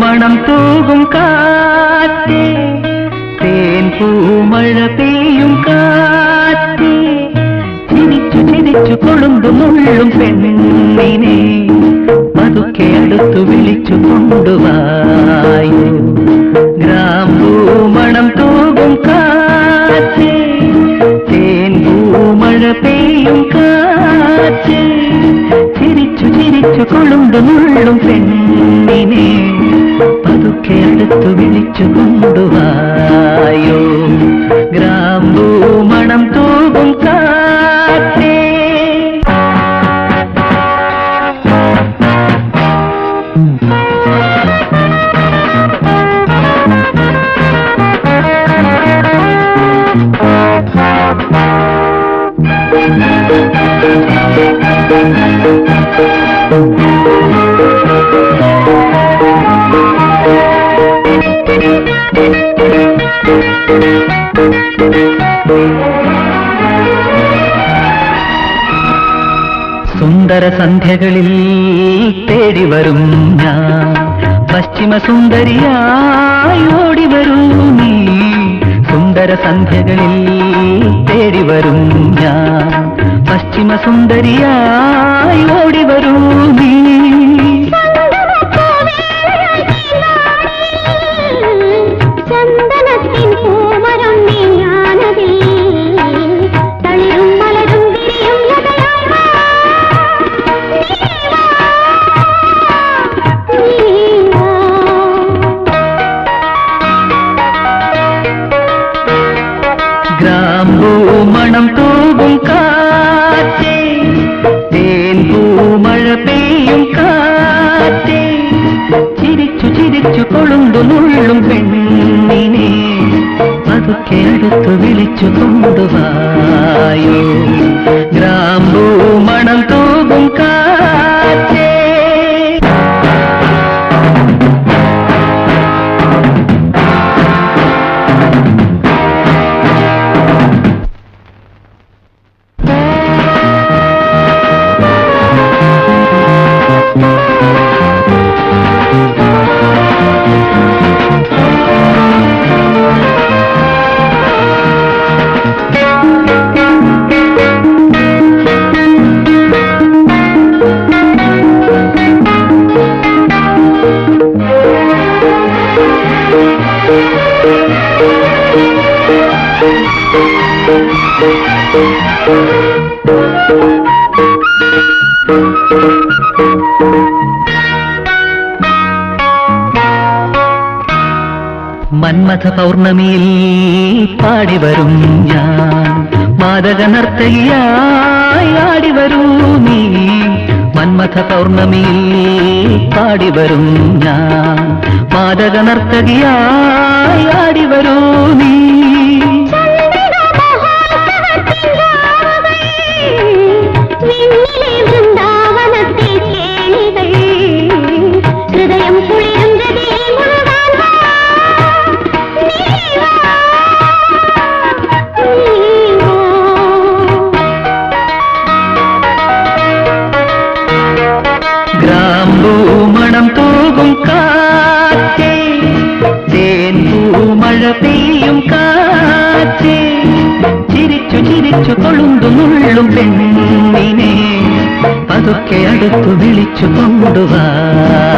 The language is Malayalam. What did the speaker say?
മണം തൂകും കാറ്റേ തേൻ പൂമഴ പെയ്യും കാറ്റേ മുള്ളും പെണ്ണിനെ പതുക്കെ അടുത്തു വിളിച്ചു കൊണ്ടുവായി. ഗ്രാമ്പൂമണം തോകും കാറ്റേ തേൻ പൂമഴ പെയ്യും കാറ്റേ സുന്ദര സന്ധ്യകളിൽ തേടി വരും ഞാൻ. പശ്ചിമ സുന്ദരിയായോടി വരും നീ. സുന്ദര സന്ധ്യകളിൽ തേടി വരും ഞാൻ. പശ്ചിമ സുന്ദരിയായി ഓടി വരൂ നീ. ചന്ദനത്തിൻ മണം നീയാനതിൽ പതുക്കെ മന്മഥ പൗർണമിയിൽ പാടി വരും ഞാൻ. മാതക നർത്തകിയായി വരൂ നീ. മന്മഥ പൗർണമിയിൽ പാടി വരും ഞാൻ. മാതക നർത്തകിയായി ആടി വരൂ നീ. പെണ്ണിനെ